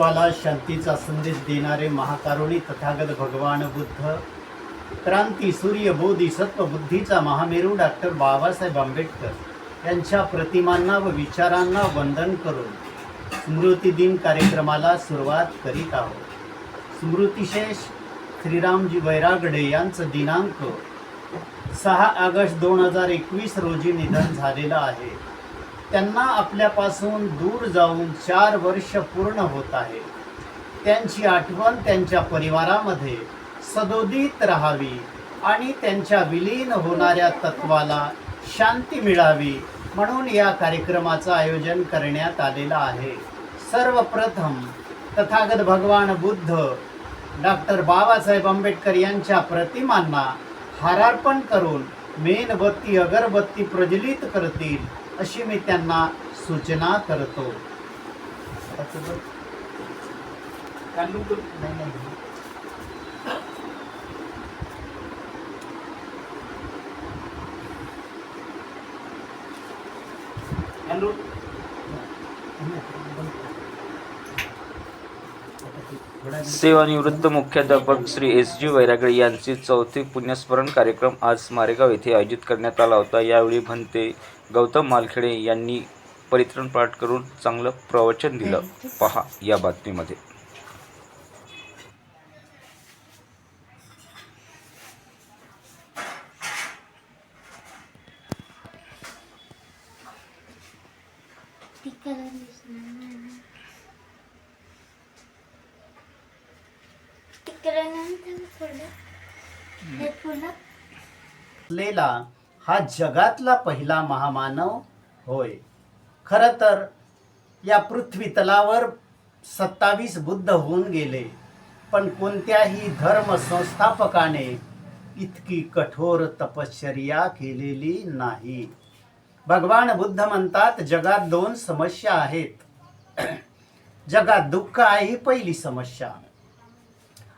विश्वाला शांतीचा संदेश देणारे महाकारुणी तथागत भगवान बुद्ध. क्रांती सूर्य बोधी सत्व बुद्धीचा महामेरू डॉक्टर बाबासाहेब आंबेडकर यांच्या प्रतिमांना व विचारांना वंदन करून स्मृती दिन कार्यक्रमाला सुरुवात करीत आहोत. स्मृतिशेष श्रीरामजी वैरागडे यांचं दिनांक सहा ऑगस्ट दोन हजार एकवीस रोजी निधन झालेलं आहे. त्यांना आपल्यापासून दूर जाऊन चार वर्ष पूर्ण होत आहे. त्यांची आठवण त्यांच्या परिवारामध्ये सदोदित राहावी आणि त्यांच्या विलीन होणाऱ्या तत्वाला शांती मिळावी म्हणून या कार्यक्रमाचं आयोजन करण्यात आलेलं आहे. सर्वप्रथम तथागत भगवान बुद्ध डॉक्टर बाबासाहेब आंबेडकर यांच्या प्रतिमांना हारार्पण करून मेणबत्ती अगरबत्ती प्रज्वलित करतील. अशी मी त्यांना सूचना करतो. नाही, नाही. सेवानिवृत्त मुख्याध्यापक श्री एस जी वैरागडे यांचे चौथे पुण्यस्मरण कार्यक्रम आज मारेगाव येथे आयोजित करण्यात आला होता. यावेळी भंते गौतम मालखेडे यांनी परित्रण पाठ करून चांगलं प्रवचन दिलं. पहा या बातमीमध्ये तिकडं दिसणार नाही. तिकडं नंतर फुलं हे फुलं असलेला हा जगातला पहिला महामानव होय. खरं तर या पृथ्वी तलावर सत्तावीस बुद्ध होऊन गेले पण कोणत्याही धर्म संस्थापकाने इतकी कठोर तपश्चर्या केलेली नाही. भगवान बुद्ध म्हणतात जगात दोन समस्या आहेत. जगात दुःख आहे ही पहिली समस्या.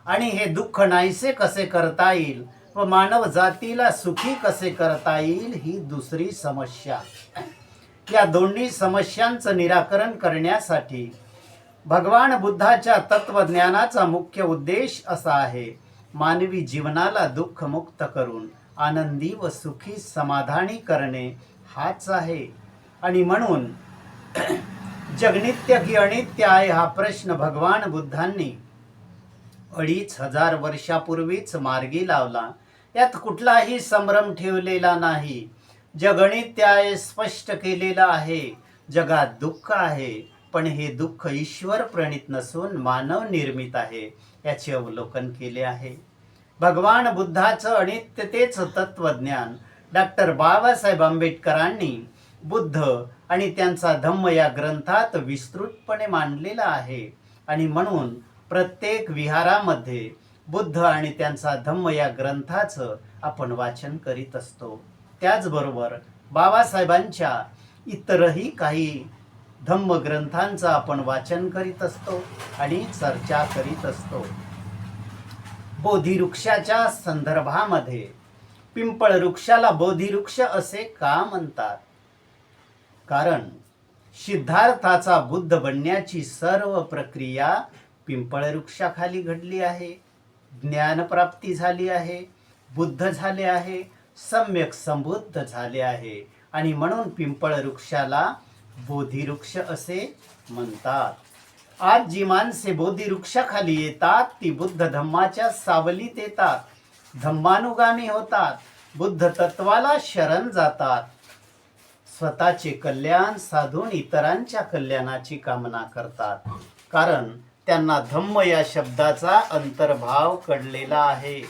आणि हे दुःख नाहीसे कसे करता येईल? व मानव जातीला सुखी कसे करता येईल ही दुसरी समस्या. या दोन्ही समस्यांचं निराकरण करण्यासाठी भगवान बुद्धाच्या तत्वज्ञानाचा मुख्य उद्देश असा आहे मानवी जीवनाला दुःखमुक्त करून आनंदी व सुखी समाधानी करणे हाच आहे. आणि म्हणून जगनित्य की अनित्य आहे हा प्रश्न भगवान बुद्धांनी अडीच हजार वर्षापूर्वीच मार्गी लावला. यात कुठलाही संभ्रम ठेवलेला नाही. जगणित्य आहे स्पष्ट केलेलं आहे. जगात दुःख आहे पण हे दुःख ईश्वर प्रणित नसून मानव निर्मित आहे याचे अवलोकन केले आहे. भगवान बुद्धाचं अनित्यतेच तत्वज्ञान. डॉक्टर बाबासाहेब आंबेडकरांनी बुद्ध आणि त्यांचा धम्म या ग्रंथात विस्तृतपणे मांडलेला आहे. आणि म्हणून प्रत्येक विहारामध्ये बुद्ध आणि त्यांचा धम्म या ग्रंथाचं आपण वाचन करीत असतो. त्याचबरोबर बाबासाहेबांच्या इतरही काही धम्म ग्रंथांचं आपण वाचन करीत असतो आणि चर्चा करीत असतो. बोधिवृक्षाच्या संदर्भामध्ये पिंपळ वृक्षाला बोधिवृक्ष असे का म्हणतात? कारण सिद्धार्थाचा बुद्ध बनण्याची सर्व प्रक्रिया पिंपळ वृक्षाखाली घडली आहे. ज्ञानप्राप्ती झाली आहे बुद्ध झाले आहे सम्यक संबुद्ध झाले आहे. आणि म्हणून पिंपळ वृक्षाला बोधिवृक्ष असे म्हणतात. आज जी माणसे बोधिवृक्षाखाली येतात ती बुद्ध धम्माच्या सावलीत येतात. धम्मानुगामी होतात बुद्ध तत्वाला शरण जातात. स्वतःचे कल्याण साधून इतरांच्या कल्याणाची कामना करतात. कारण त्यांना धम्म या शब्दाचा अंतर्भाव कळलेला आहे.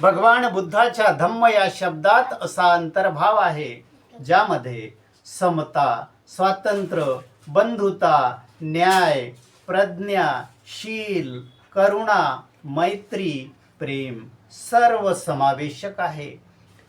भगवान बुद्धाच्या धम्म या शब्दात असा अंतर्भाव आहे ज्यामध्ये समता स्वातंत्र्य बंधुता न्याय प्रज्ञा शील करुणा मैत्री प्रेम सर्व समावेशक आहे.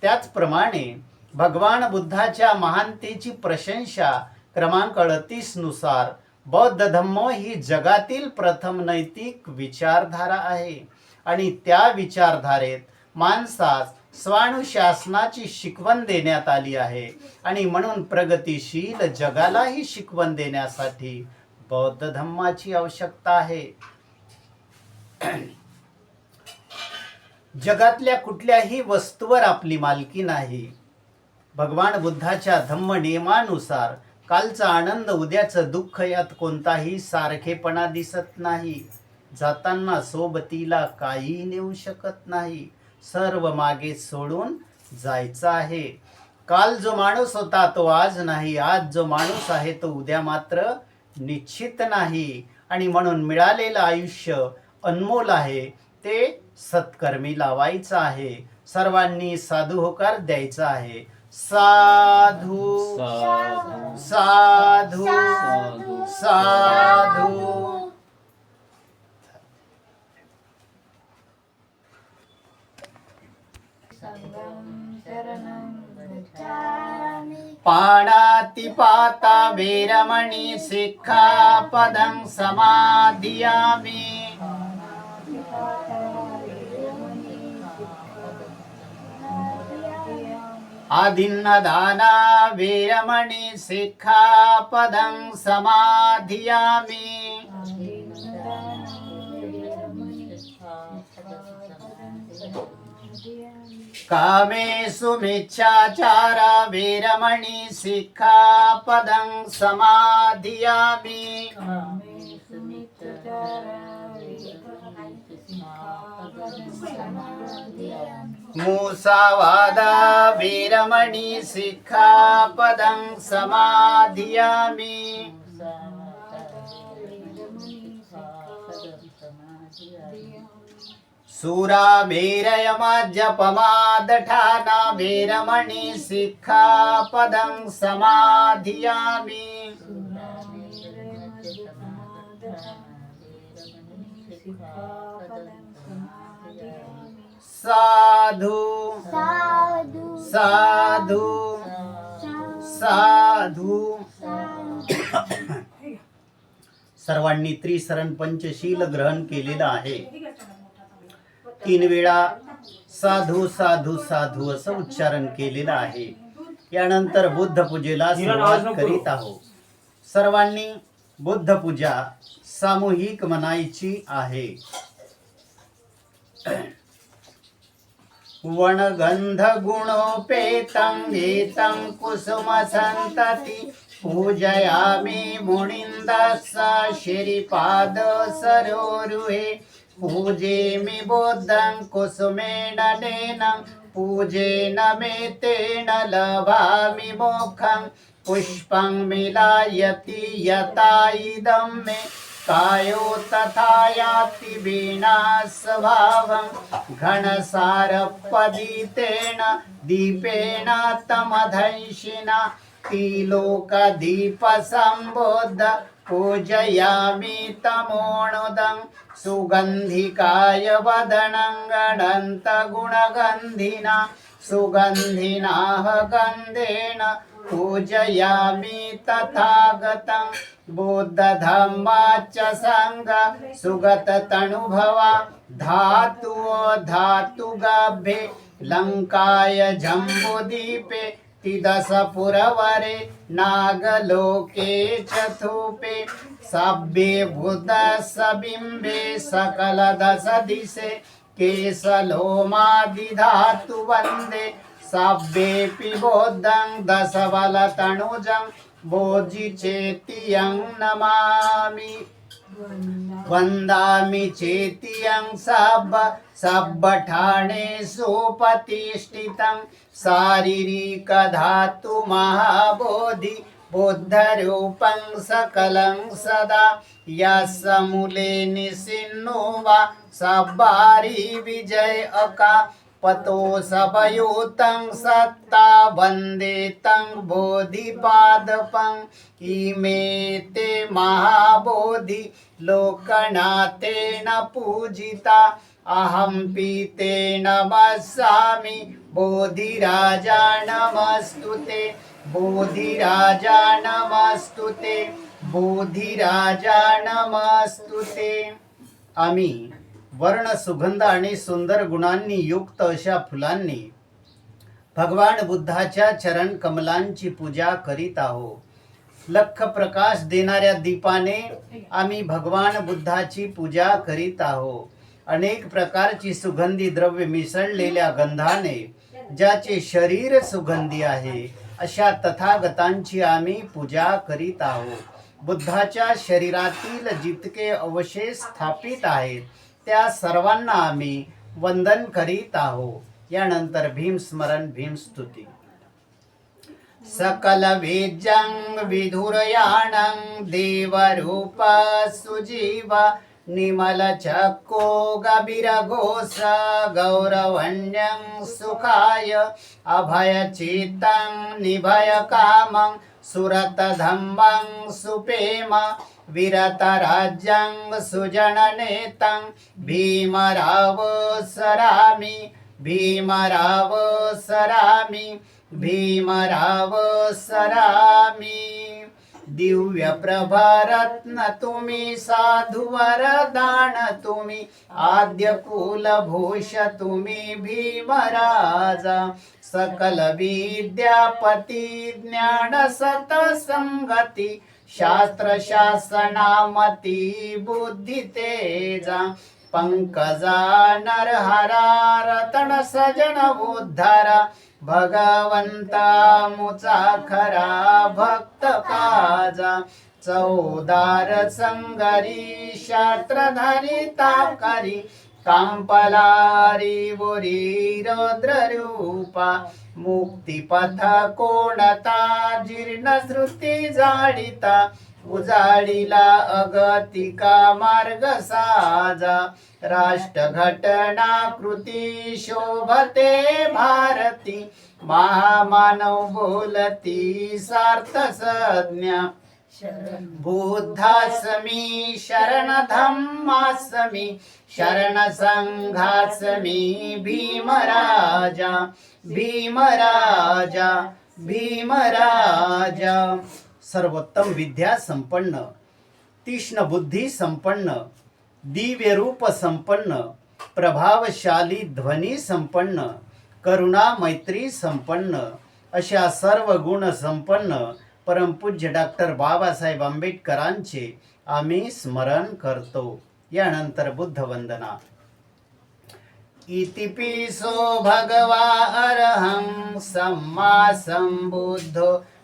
त्याचप्रमाणे भगवान बुद्धाच्या महानतेची प्रशंसा क्रमांक अडतीसनुसार बौद्ध धम्म ही जगातील प्रथम नैतिक विचारधारा आहे. आणि त्या विचारधारेत माणसास स्वानुशासनाची शिकवण देण्यात आली आहे. आणि म्हणून प्रगतिशील जगालाही शिकवण देण्यासाठी बौद्ध धम्माची आवश्यकता आहे. जगातल्या कुठल्याही वस्तूवर आपली मालकी नाही. भगवान बुद्धाच्या धम्म नियमानुसार कालचा आनंद उद्याचं दुःख यात कोणताही सारखेपणा दिसत नाही. जाताना सोबतीला काही नेऊ शकत नाही. सर्व मागे सोडून जायचं आहे. काल जो माणूस होता तो आज नाही. आज जो माणूस आहे तो उद्या मात्र निश्चित नाही. आणि म्हणून मिळालेलं आयुष्य अनमोल आहे. ते सत्कर्मी लावायचं आहे. सर्वांनी साधू होकार द्यायचा आहे. साधू। साधू। साधू। पाणातिपाता वीरमणि सिक्खापदं समाधियामि। आदिन्नदाना वीरमणि सिक्खापदं समाधियामि कामेषु मिच्छाचारा वीरमणि सिक्खापदं समाधियामि मूसावादा वीरमणि शिक्षापदं समाधियामि। सुरामेरयमज्जपमादठाना वीरमणि सिक्खापदं समाधियामि। साधु। साधू। साधु। साधू। सर्वांनी त्रिसरण पंचशील ग्रहण केलेलं आहे. तीन वेळा साधू साधू साधू असं उच्चारण केलेलं आहे. यानंतर बुद्ध पूजेला सुरुवात करीत आहोत. सर्वांनी बुद्ध पूजा सामूहिक मनायची आहे. वणगन्धगुणोपेतं गीतं कुसुमसन्तति पूजयामि मुनिन्दसा श्रीपादसरोरुहे पूजेमि बुद्धं कुसुमेण नैनं पूजेन मे तेन लभामि मोखं पुष्पं मिलायति यता इदं मे कायो तथा याति वीणा स्वभावं घनसारपदितेन दीपेन तमधंशिना तिलोकदीपसम्बोध पूजयामि तमोणुदं सुगन्धिकाय वदनं गणन्तगुणगन्धिना सुगन्धिनाः गन्धेन पूजयामि तथागतं बुद्धधम्माच्च सङ्ग सुगततनुभवा धातु धातुगभे लङ्काय जम्बुदीपे तिदसपुरवरे नागलोके चतुपे सभ्ये बुधसबिम्बे सकलदश दिशे केशलोमादिधातु वन्दे सभ्येऽपि बोद्धं दशबलतनुजं भोजिचेतियं नमामि। वन्दामि चेतियं सब सब्बठाणेषु प्रतिष्ठितं शारीरिकधातु महाबोधि बुद्धरूपं सकलं सदा। यस्य मूले निसिन्नो वा सब्बारि विजय अका। पतो सबयुतं सत्ता वन्दे तं बोधिपादपं। इमे ते महाबोधि लोकनाथेन पूजिता। अहं पीते नमस्सामि। बोधिराजा नमस्तु ते बोधिराजा नमस्तु ते बोधिराजा नमस्तु ते आम्ही वर्ण सुगंध आणि सुंदर गुणांनी युक्त अशा फुलांनी भगवान बुद्धाच्या चरण कमलांची पूजा करीत आहो. लख प्रकाश देणाऱ्या दीपाने आम्ही भगवान बुद्धाची पूजा करीत आहो. अनेक प्रकारची सुगंधी द्रव्य मिसळलेल्या गंधाने ज्याचे शरीर सुगंधी आहे अशा तथागतांची आम्ही पूजा करीत आहोत बुद्धाच्या शरीरातील जितके अवशेष स्थापित आहेत त्या सर्वांना आम्ही वंदन करीत आहोत. यानंतर भीमस्मरण भीमस्तुती सकल वेद्यं विधुरयाणं देवरूप सुजीव निमल चक्को गभिरघोष गौरवण्यं सुखाय अभयचित्तं निभय कामं सुरतधम्मं सुपेम विरतराज्यं सुजननेतं भीमराव सरामि भीमराव सरामि भीमराव सरामि। दिव्य प्रभारत्न तुम्ही साधु वरदान तुम्ही आद्य कुलभूष तुम्ही भीमराजा। सकल विद्यापती ज्ञान सतसंगती शास्त्र शासनामती बुद्धी तेजा पंकजा नरहरा रतन सजन उद्धारा भगवंता मुचा खरा भक्त काजा चौदार संगरी शास्त्रधारी ताकारी कांपलारी बोरी रौद्र रूपा मुक्तिपथ कोणता? जीर्ण श्रुती जाडिता उजाडिला अगतिका मार्ग साजा? राष्ट्र घटना कृती शोभते भारती. महामानव बोलती सार्थ संज्ञा बुद्धास्मी शरण धम्मास्मी भीमराजा भीमराजा भीमराजा। सर्वोत्तम विद्या संपन्न तीक्ष्ण बुद्धी संपन्न दिव्य रूप संपन्न प्रभावशाली ध्वनी संपन्न करुणा मैत्री संपन्न अशा सर्व गुण संपन्न परमपूज्य डॉक्टर बाबासाहेब आंबेडकरांचे आम्ही स्मरण करतो. यानंतर बुद्ध वंदना इतिपिसो भगवा अरहं सम्मा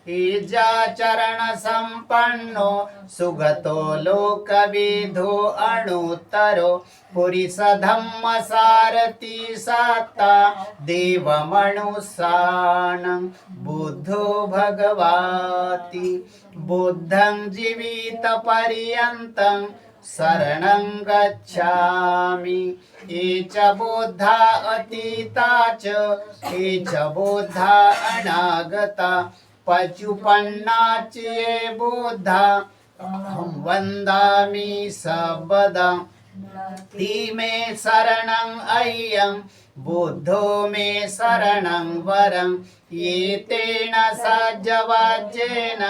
हिजा चरण संपन्नो सुगतो लोकविधो अणुतरो पुरिस धम्म सारथी साता देवमणुसानं बुद्धो भगवाति। बुद्धं जीवितपर्यन्तं शरणं गच्छामि। ये च बोद्धा अतीता च ये च बोद्धा अनागता। पचुपन्नाच ये बुद्धा अहं वन्दामि सबदा ती मे शरणं अय्यं बुद्धो मे शरणं वरं। एतेन सज्जवाज्येन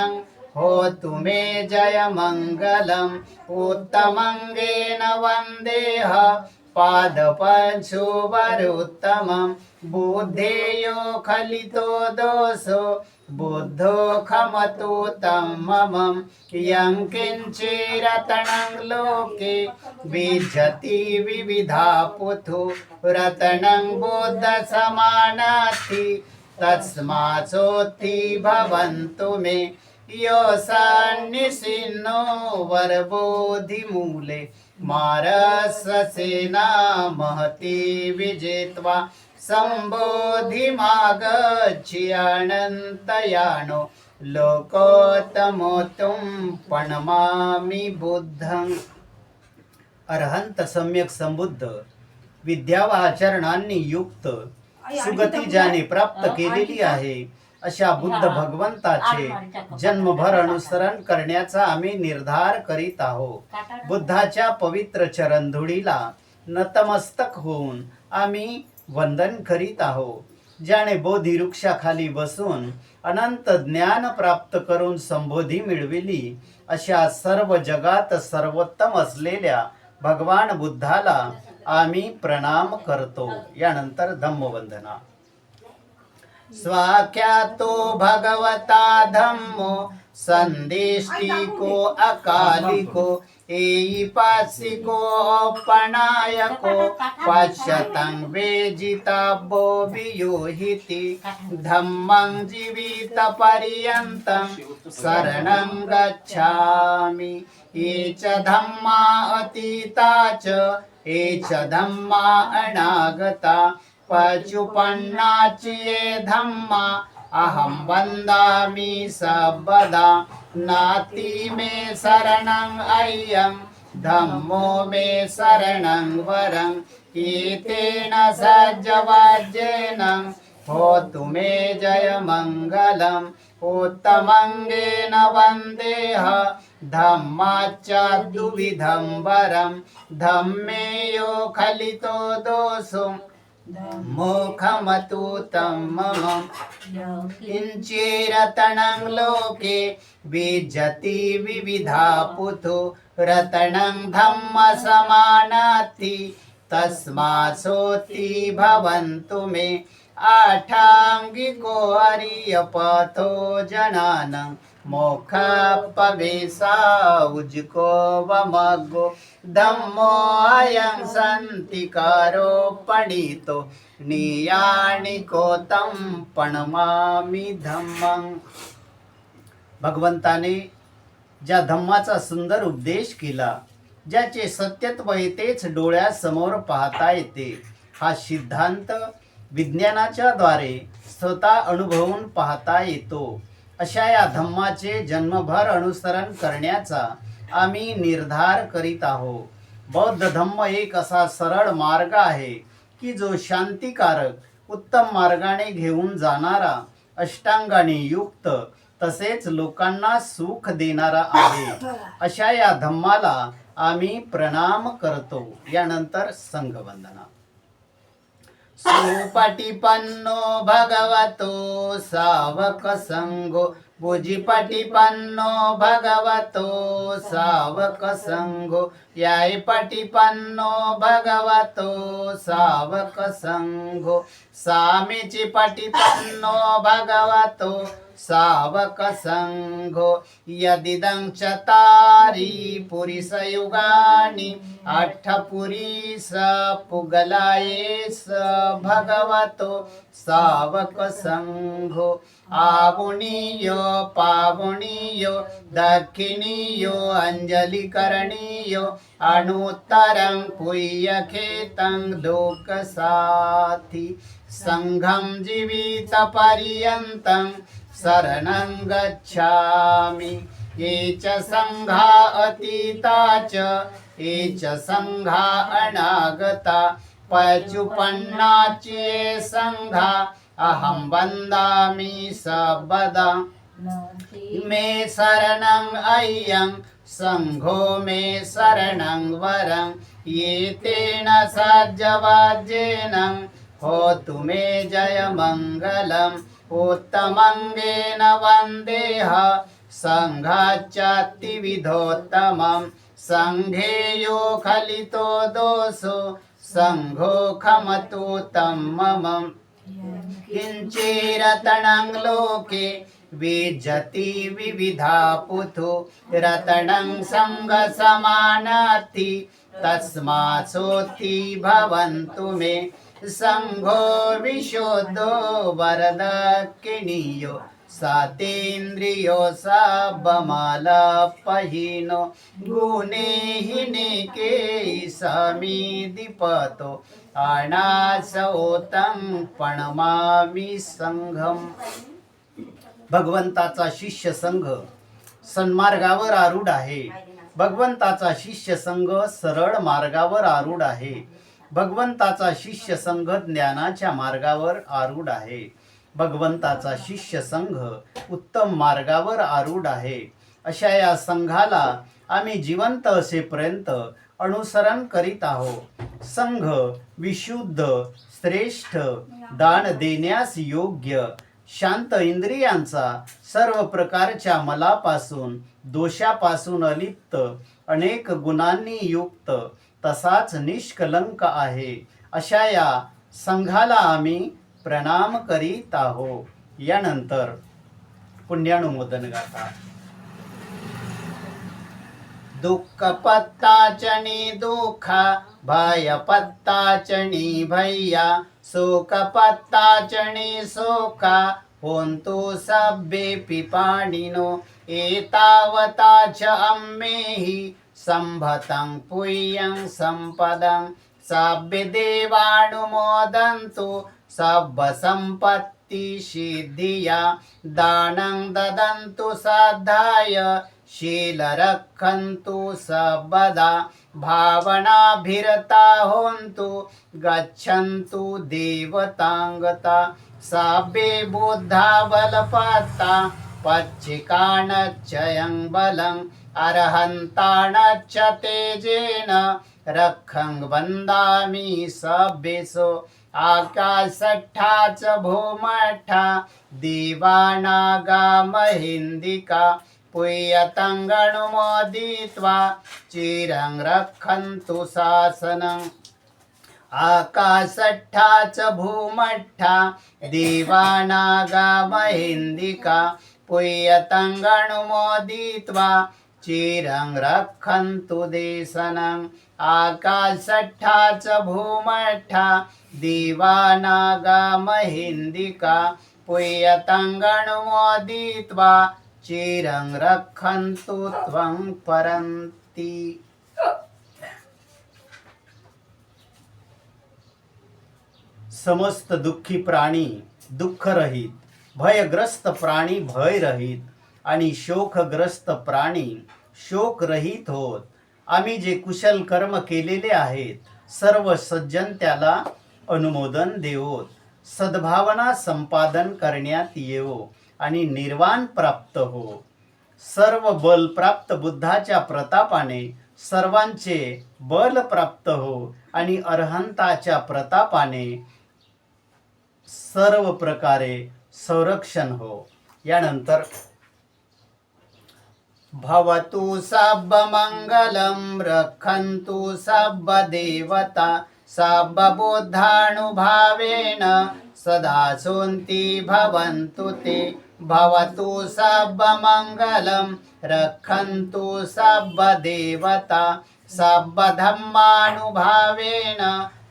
होतु मे जयमङ्गलम्। उत्तमङ्गेन वन्देह पादपशुवरुत्तमं बुद्धेयो खलितो दोषो बुद्धो तं ममं यं किञ्चिरतनं लोके विजति विविधा पुथु। रतनं बुद्धसमानाति तस्माचोत्थि भवन्तु मे। योऽसान्निसिन्नो वरबोधिमूले। मारससेना महती विजेत्वा सम्बोधिमागच्छ्यानन्तयानो लोकोत्तमोत्तुं प्रणमामि बुद्धं। अरहंत सम्यक संबुद्ध विद्या व आचरणांनी युक्त सुगती ज्याने प्राप्त केलेली आहे अशा बुद्ध भगवंताचे जन्मभर अनुसरण करण्याचा आम्ही निर्धार करीत आहोत बुद्धाच्या पवित्र चरणधुळीला नतमस्तक होऊन आम्ही वंदन करीत आहोत ज्याने बोधी वृक्षाखाली बसून अनंत ज्ञान प्राप्त करून संबोधी मिळविली अशा सर्व जगात सर्वोत्तम असलेल्या भगवान बुद्धाला आम्ही प्रणाम करतो. यानंतर धम्मवंदना. स्वाख्यातो भगवता धम्मो संदेष्टिको अकालिको एईपासिको पणायको पश्यतं वेजिताब्बो वियोहिति धम्मं जीवितपर्यन्तं शरणं गच्छामि। ये च धम्मा अतीता च ये च धम्मा अनागता। पचुपन्नाचि ये धम्मा अहं वन्दामि सर्वदा। नाति मे शरणं अय्यं धम्मो मे शरणं वरं कीर्तेन सज्जवाज्येन होतु मे जयमङ्गलम् उत्तमङ्गेन वन्देह धम्माच्चाद्विधं वरं धम्मेयो खलितो दोषु मुखमतूतं मम किञ्चिरतनं लोके विजति विविधा पुथो रतनं धम्मसमानाति तस्मासोति भवन्तु मे आठाङ्गिको हरियपथो जनानां मोखपवेशा उज्को वमग्गो धम्मो अयं सन्तिकारो पणितो नियाणि कोतं पणमामि धम्मं। भगवंताने ज्या धम्माचा सुंदर उपदेश केला ज्याचे सत्यत्व येतेच डोळ्यासमोर पाहता येते हा सिद्धांत विज्ञानाच्या द्वारे स्वतः अनुभवून पाहता येतो. अशा या धम्माचे जन्मभर अनुसरण करण्याचा आम्ही निर्धार करीत आहोत. बौद्ध धम्म एक असा सरळ मार्ग आहे की जो शांतिकारक उत्तम मार्गाने घेऊन जाणारा अष्टांगाने युक्त तसेच लोकांना सुख देणारा आहे. अशा या धम्माला आम्ही प्रणाम करतो. यानंतर संघवंदना. सुपटिपन्नो भगवतो सावक संगो। भुजिपटिपन्नो भगवतो सावक संगो। याय पटिपन्नो भगवतो सावक संगो। सामीची पटिपन्नो भगवतो सावक संघो यदिदं चतारी पुरिसयुगानि अठ्ठपुरीस पुगलायेस भगवतो सावक संघो आवुणीयो पावुणीयो दक्षिणीयो अञ्जलिकरणीयो अणुत्तरं पुय्यखेतं लोकसाथि। सङ्घं जीवितपर्यन्तं शरणं गच्छामि। ये च सङ्घा अतीता च ये च सङ्घा अनागता। पचुपन्नाच्ये सङ्घा अहं वन्दामि सर्वदा। मे शरणं अय्यं सङ्घो मे शरणं वरं येतेन तेन होतु मे जयमङ्गलम् उत्तमङ्गेन वन्देह सङ्घाच्चातिविधोत्तमं सङ्घे यो खलितो दोषो सङ्घो खमतु तं मम किञ्चिरतणं लोके विजति विविधा पुथु रतणं सङ्गसमानाति तस्मात्सोति भवन्तु मे। सङ्घो विशुद्धो वरदक्षिणीयो सातेन्द्रियो साबमाला पहिनो गुणे समीदिपतो अनासोतं पणमामि सङ्घम् भगवंताचा शिष्य संघ सन्मार्गावर आरूढ आहे. भगवंताचा शिष्य संघ सरळ मार्गावर आरूढ आहे. भगवंताचा शिष्य संघ ज्ञानाच्या मार्गावर आरूढ आहे. भगवंताचा शिष्य संघ उत्तम मार्गावर आरूढ आहे. अशा या संघाला आम्ही जिवंत असेपर्यंत अनुसरण करीत आहोत. संघ विशुद्ध श्रेष्ठ दान देण्यास योग्य शांत इंद्रियांचा सर्व प्रकारच्या मलापासून दोषापासून अलिप्त अनेक गुणांनी युक्त तसाच निष्कलंक आहे. अशा या संघाला आम्ही प्रणाम करीत आहो यानंतर पुण्यानुमोदन गाथा. दुःख पत्ताचणी दुःखा भय पत्ताचणी भैया शोक पत्ताचणी शोका होन्तु सभ्ये पिपाणिनो एतावता च अम्मेहि सम्भतं पुय्यं सम्पदं सभ्य देवानुमोदन्तु सब्बसम्पत्तिसिद्धिया दानं ददन्तु साधाय शीलरक्षन्तु सबदा भावनाभिरता होन्तु गच्छन्तु देवताङ्गता साबे बुद्धा बलपाता पच्चिकाणच्चयं बलम् अर्हन्ताणच्च तेजेन रक्षं वन्दामि सभ्येषु आकाशट्ठा च भूमठा देवानागामहिन्दिका पुय्यतङ्गणुमोदित्वा चिरं रक्षन्तु शासनम् आकाशट्ठा च भूमट्ठा देवानागामहिन्दिका पुय्यतङ्गणुमोदित्वा चिरं रक्षन्तु देशनम् आकाशट्ठा च भूमट्ठा देवानागामहिन्दिका पुय्यतङ्गणुमोदित्वा चिरं रक्षन्तु त्वं परन्ति। समस्त दुःखी प्राणी दुःखरहित भयग्रस्त प्राणी भयरहित आणि शोकग्रस्त प्राणी शोकरहित होत. आम्ही जे कुशल कर्म केलेले आहेत सर्व सज्जन त्याला अनुमोदन देवोत. सद्भावना संपादन करण्यात येवो. आणि निर्वाण प्राप्त हो. सर्व बल प्राप्त बुद्धाच्या प्रतापाने सर्वांचे बल प्राप्त हो आणि अर्हंताच्या प्रतापाने सर्व प्रकारे संरक्षण हो. यानंतर भवतु सब्बमङ्गलं रक्षन्तु सब्बदेवता सब्बबुद्धानुभावेन सदा सुन्ति भवन्तु ते। भवतु सर्वमङ्गलं रक्षन्तु सर्वदेवता सब्बधम्मानुभावेन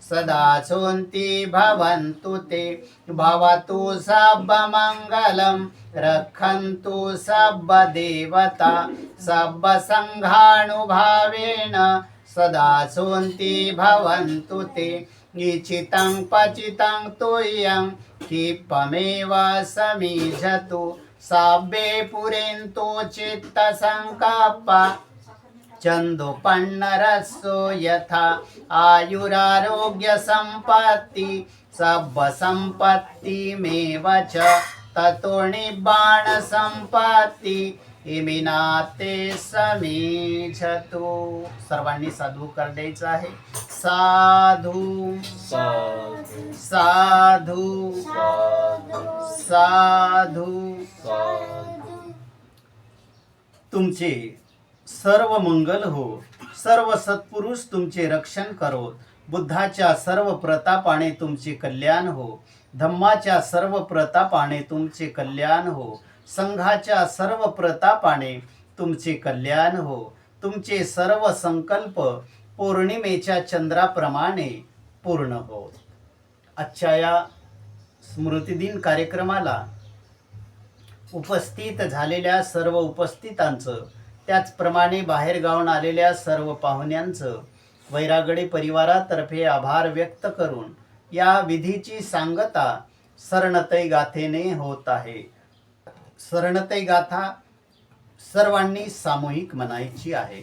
सदा सुन्ति भवन्तु ते। भवतु सर्वमङ्गलं रक्षन्तु सर्वदेवता सब्बसङ्घानुभावेन सदा सुन्ति भवन्तु ते। इच्छितं पचितं तुयं क्षिपमेव समीझतु साब्बे पुरेन्तु चित्तसङ्कप्पा चन्दुपन्नरसो यथा आयुरारोग्यसम्पत्ति सब्बसम्पत्तिमेव च ततो निबाणसम्पत्ति इमिना ते समीझतु सर्वांनी साधू कर द्यायचं आहे. साधू. साधू. साधू. तुमचे सर्व मंगल हो. सर्व सत्पुरुष तुमचे रक्षण करो. बुद्धाच्या सर्व प्रतापाने तुमचे कल्याण हो. धम्माच्या सर्व प्रतापाने तुमचे कल्याण हो. संघाच्या सर्व प्रतापाने तुमचे कल्याण हो. तुमचे सर्व संकल्प पौर्णिमेच्या चंद्राप्रमाणे पूर्ण हो. आजच्या या स्मृतिदिन कार्यक्रमाला उपस्थित झालेल्या सर्व उपस्थितांचं त्याचप्रमाणे बाहेरगावून आलेल्या सर्व पाहुण्यांचं वैरागडे परिवारातर्फे आभार व्यक्त करून या विधीची सांगता सरणतै गाथेने होत आहे. सरणते गाथा सर्वांनी सामूहिक म्हणायची आहे.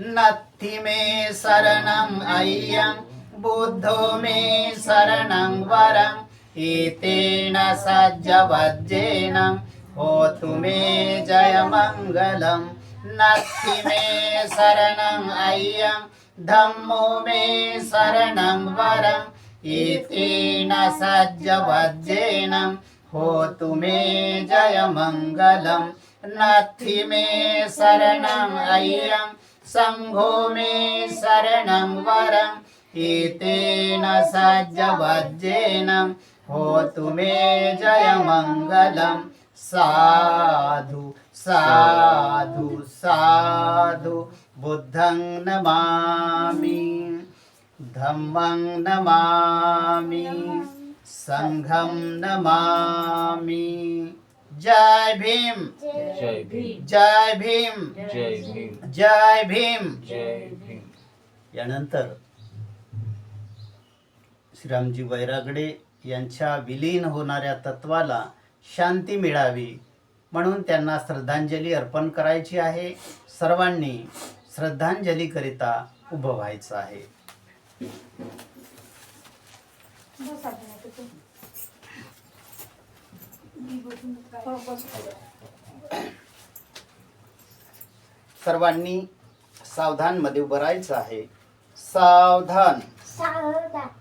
नथी मे शरणं अय्यं बुद्धो मे शरणं वरं एतेन सज्जवज्जेन होतु मे जयमङ्गलं नथि मे शरणं अय्यं धम्मो मे शरणं वरं एतेन सज्जवज्जेन होतु मे जयमङ्गलं नत्थि मे शरणं अय्यं सङ्घो मे शरणं वरं एतेन सज्जवज्जेन होतु मे जयमङ्गलं साधु साधु साधु। बुद्धं नमामि। धम्मं नमामि संघं नमामि। जय भीम। जय भीम। जय भीम। जय भीम। जय भीम। जय भीम। यानंतर श्रीरामजी वैरागडे यांच्या विलीन होणाऱ्या तत्वाला शांती मिळावी म्हणून त्यांना श्रद्धांजली अर्पण करायची आहे. सर्वांनी श्रद्धांजलीकरिता उभं व्हायचं आहे. सर्वांनी सावधानमध्ये उभं राहायचं आहे. सावधान. सावधान.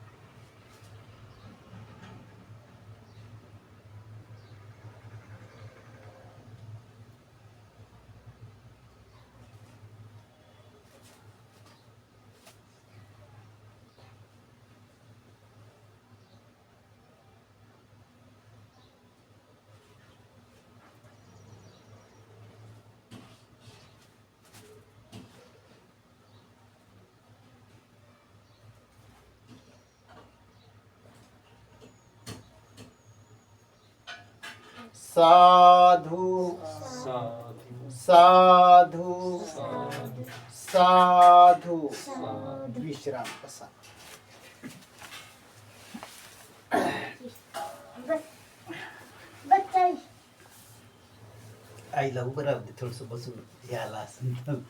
साधू। साधू। साधू। विश्राम कसा? आईला उभं राहू दे थोडस बसून यायला असं.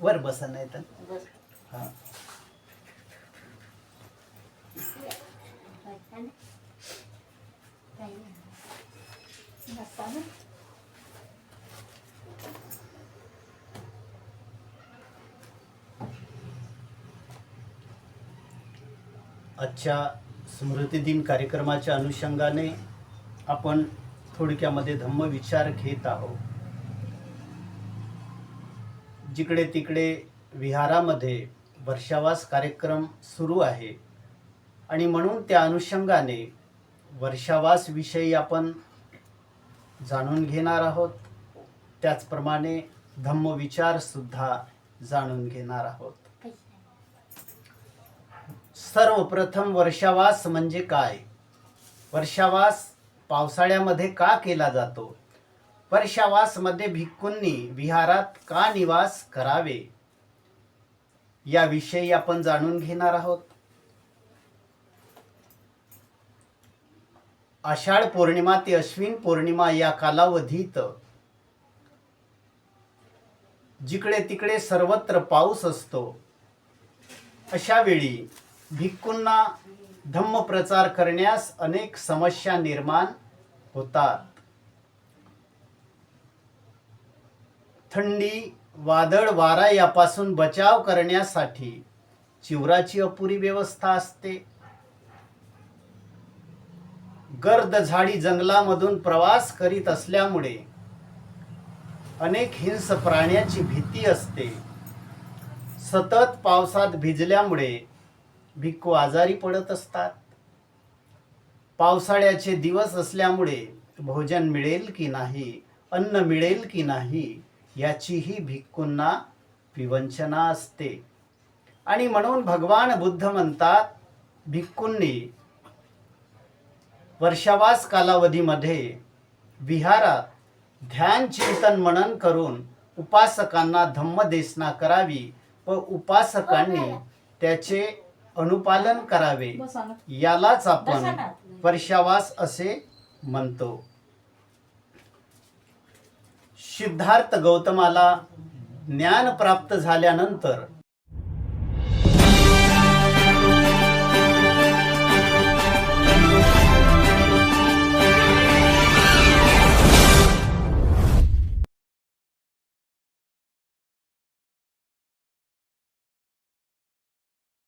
वर बसा नाही तर. हा. आजच्या स्मृतिदिन कार्यक्रमाच्या अनुषंगाने आपण थोडक्यामध्ये धम्म विचार घेत आहोत. जिकडे तिकडे विहारामध्ये वर्षावास कार्यक्रम सुरू आहे आणि म्हणून त्या अनुषंगाने वर्षावास विषयी आपण जाणून घेणार आहोत. त्याचप्रमाणे धम्मविचार सुद्धा जाणून घेणार आहोत. सर्वप्रथम वर्षावास म्हणजे काय? वर्षावास पावसाळ्यामध्ये का केला जातो? वर्षावासमध्ये भिक्खूंनी विहारात का निवास करावे? याविषयी आपण जाणून घेणार आहोत. आषाढ पौर्णिमा ते अश्विन पौर्णिमा या कालावधीत जिकडे तिकडे सर्वत्र पाऊस असतो अशा वेळी भिक्खूंना धम्म प्रचार करण्यास अनेक समस्या निर्माण होतात. थंडी वादळ वारा यापासून बचाव करण्यासाठी चिवराची अपुरी व्यवस्था असते. गर्द झाडी जंगलामधून प्रवास करीत असल्यामुळे अनेक हिंस प्राण्याची भीती असते. सतत पावसात भिजल्यामुळे भिक्खू आजारी पडत असतात. पावसाळ्याचे दिवस असल्यामुळे भोजन मिळेल की नाही अन्न मिळेल की नाही याचीही भिक्खूंना विवंचना असते. आणि म्हणून भगवान बुद्ध म्हणतात भिक्खूंनी वर्षावास कालावधीमध्ये विहारात ध्यान चिंतन मनन करून उपासकांना धम्मदेशना करावी व उपासकांनी त्याचे अनुपालन करावे. यालाच आपण वर्षावास असे म्हणतो. सिद्धार्थ गौतमाला ज्ञान प्राप्त झाल्यानंतर